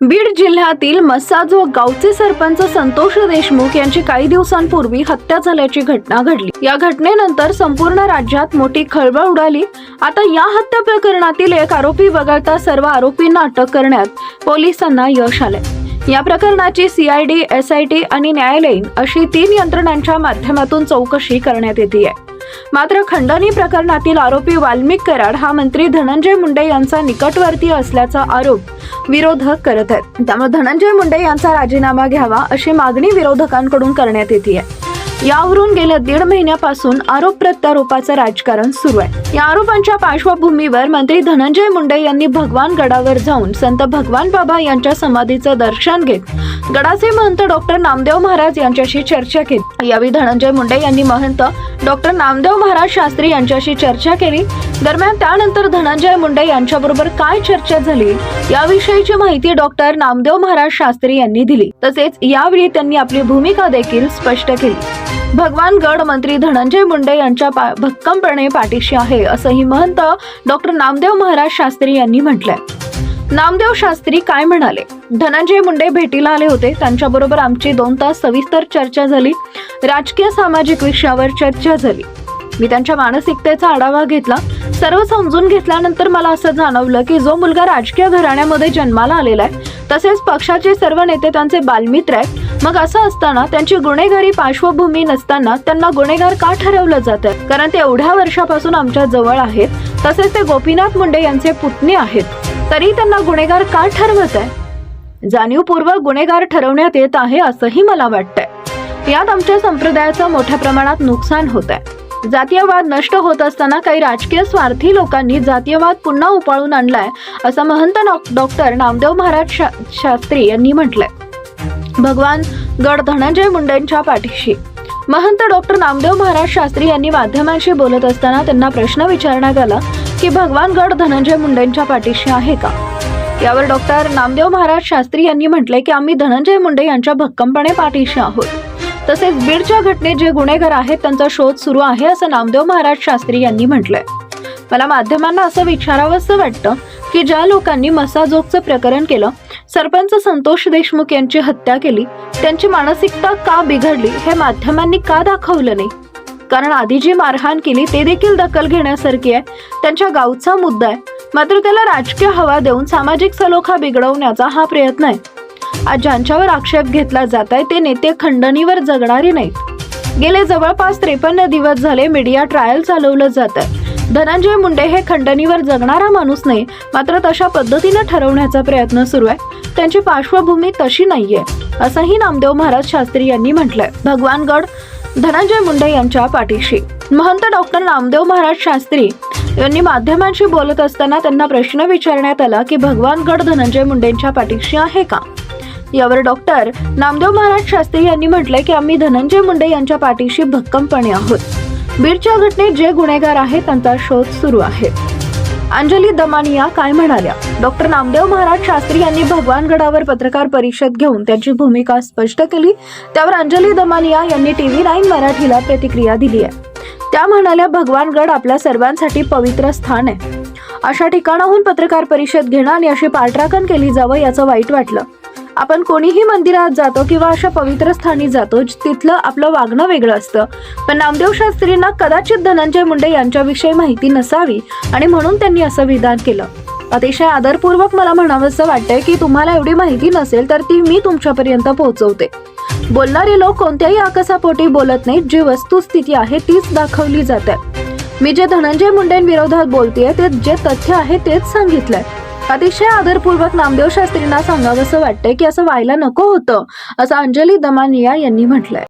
बीड जिल्ह्यातील मसाजो गावचे सरपंच संतोष देशमुख यांची काही दिवसांपूर्वी हत्या झाल्याची घटना घडली. या घटनेनंतर संपूर्ण राज्यात मोठी खळबळ उडाली. आता या हत्या प्रकरणातील एक आरोपी वगळता सर्व आरोपींना अटक करण्यात पोलिसांना यश आले या प्रकरणाची सीआयडी एसआयटी आणि न्यायालयीन अशी तीन यंत्रणांच्या माध्यमातून चौकशी करण्यात येते मात्र खंडणी प्रकरणातील आरोपी वाल्मिक कराड हा मंत्री धनंजय मुंडे यांचा निकटवर्तीय असल्याचा आरोप विरोधक करत आहेत. त्यामुळे धनंजय मुंडे यांचा राजीनामा घ्यावा अशी मागणी विरोधकांकडून करण्यात येते यावरून गेल्या दीड महिन्यापासून आरोप प्रत्यारोपाचं राजकारण सुरू आहे. या आरोपांच्या पार्श्वभूमीवर मंत्री धनंजय मुंडे यांनी भगवान गडावर जाऊन संत भगवान बाबा यांच्या समाधीचं दर्शन घेत गडाचे महंत डॉक्टर नामदेव महाराज यांच्याशी चर्चा केली. यावेळी धनंजय मुंडे यांनी महंत डॉक्टर नामदेव महाराज शास्त्री यांच्याशी चर्चा केली. दरम्यान त्यानंतर धनंजय मुंडे यांच्याबरोबर काय चर्चा झाली याविषयीची माहिती डॉक्टर नामदेव महाराज शास्त्री यांनी दिली. तसेच यावेळी त्यांनी आपली भूमिका देखील स्पष्ट केली. भगवान गड मंत्री धनंजय मुंडे यांच्या पा- भक्कमपणे पाठीशी आहे असंही महंत डॉक्टर नामदेव महाराज शास्त्री यांनी म्हटलंय. नामदेव शास्त्री काय म्हणाले? धनंजय मुंडे भेटीला आले होते त्यांच्याबरोबर आमची दोन तास सविस्तर चर्चा झाली राजकीय सामाजिक विषयावर चर्चा झाली. मी त्यांच्या मानसिकतेचा आढावा घेतला सर्व समजून घेतल्यानंतर मला असं जाणवलं की जो मुलगा राजकीय घराण्यामध्ये जन्माला आलेला आहे तसेच पक्षाचे सर्व नेते त्यांचे बालमित्र आहेत मग असं असताना त्यांची गुन्हेगारी पार्श्वभूमी नसताना त्यांना गुन्हेगार का ठरवलं जातं कारण ते एवढ्या वर्षापासून आमच्या जवळ आहेत तसेच ते गोपीनाथ मुंडे यांचे पुतणे आहेत. तरी त्यांना गुन्हेगार का ठरवत आहे? जाणीवपूर्वक गुन्हेगार ठरवण्यात येत आहे असंही मला वाटतंय. यात आमच्या संप्रदायाचं मोठ्या प्रमाणात नुकसान होत आहे. जातीयवाद नष्ट होत असताना काही राजकीय स्वार्थी लोकांनी जातीयवाद पुन्हा उपाळून आणलाय असं महंत डॉक्टर नामदेव महाराज शा- शास्त्री यांनी म्हटलंय. भगवान गड धनंजय मुंडेंच्या पाठीशी. महंत डॉक्टर नामदेव महाराज शास्त्री यांनी माध्यमांशी बोलत असताना त्यांना प्रश्न विचारण्यात आला की भगवान गड धनंजय मुंडेंच्या पाठीशी आहे का? यावर डॉक्टर नामदेव महाराज शास्त्री यांनी म्हटले की आम्ही धनंजय मुंडे यांच्या भक्कमपणे पाठीशी आहोत. तसेच बीडच्या घटनेत जे गुन्हेगार आहेत त्यांचा शोध सुरू आहे असं नामदेव महाराज शास्त्री यांनी म्हटलंय. मला माध्यमांना असं विचारावंसं वाटतं की ज्या लोकांनी मसाजोगचं प्रकरण केलं सरपंच संतोष देशमुख यांची हत्या केली. त्यांची मानसिकता का बिघडली हे माध्यमांनी का दाखवलं नाही? कारण आधी जी मारहाण केली ते देखील दखल घेण्यासारखी आहे. त्यांच्या गावचा मुद्दा आहे. मात्र त्याला राजकीय हवा देऊन सामाजिक सलोखा बिघडवण्याचा हा प्रयत्न आहे. आज ज्यांच्यावर आक्षेप घेतला जात आहे ते नेते खंडणीवर जगणारे नाहीत. गेले जवळपास त्रेपन्न दिवस झाले मीडिया ट्रायल चालवलं जात आहे धनंजय मुंडे हे खंडणीवर जगणारा माणूस नाही मात्र तशा पद्धतीने ठरवण्याचा प्रयत्न सुरू आहे. त्यांची पार्श्वभूमी तशी नाहीये असंही नामदेव महाराज शास्त्री यांनी म्हटलंय. भगवानगड धनंजय मुंडे यांच्या पाठीशी. महंत डॉक्टर नामदेव महाराज शास्त्री यांनी माध्यमांशी बोलत असताना त्यांना प्रश्न विचारण्यात आला की भगवानगड धनंजय मुंडेंच्या पाठीशी आहे का? यावर डॉक्टर नामदेव महाराज शास्त्री यांनी म्हटलंय की आम्ही धनंजय मुंडे यांच्या पाठीशी भक्कमपणे आहोत. बीडच्या घटनेत जे गुन्हेगार आहेत त्यांचा शोध सुरू आहे. अंजली दमानिया काय म्हणाल्या? डॉक्टर नामदेव महाराज शास्त्री यांनी भगवानगडावर पत्रकार परिषद घेऊन त्यांची भूमिका स्पष्ट केली. त्यावर अंजली दमानिया यांनी टीव्ही नाईन मराठीला प्रतिक्रिया दिली आहे. त्या म्हणाल्या भगवानगड आपल्या सर्वांसाठी पवित्र स्थान आहे. अशा ठिकाणाहून पत्रकार परिषद घेणं आणि अशी पाठराखण केली जावं याचं वाईट वाटलं. आपण कोणीही मंदिरात जातो किंवा अशा पवित्र स्थानी जातो तिथलं आपलं वागणं वेगळं असतं. पण नामदेव शास्त्रींना कदाचित धनंजय मुंडे यांच्याविषयी माहिती नसावी आणि म्हणून त्यांनी असं विधान केलं. अतिशय आदरपूर्वक मला म्हणावंसं वाटतंय की तुम्हाला एवढी माहिती नसेल तर ती मी तुमच्यापर्यंत पोहोचवते. बोलणारे लोक कोणत्याही आकसापोटी बोलत नाहीत जी वस्तुस्थिती आहे तीच दाखवली जाते मी जे धनंजय मुंडेंविरोधात बोलतेय ते जे तथ्य आहे तेच सांगितलंय. अतिशय आदरपूर्वक नामदेव शास्त्रींना सांगावंसं वाटतंय की असं व्हायला नको होतं असं अंजली दमानिया यांनी म्हटलंय.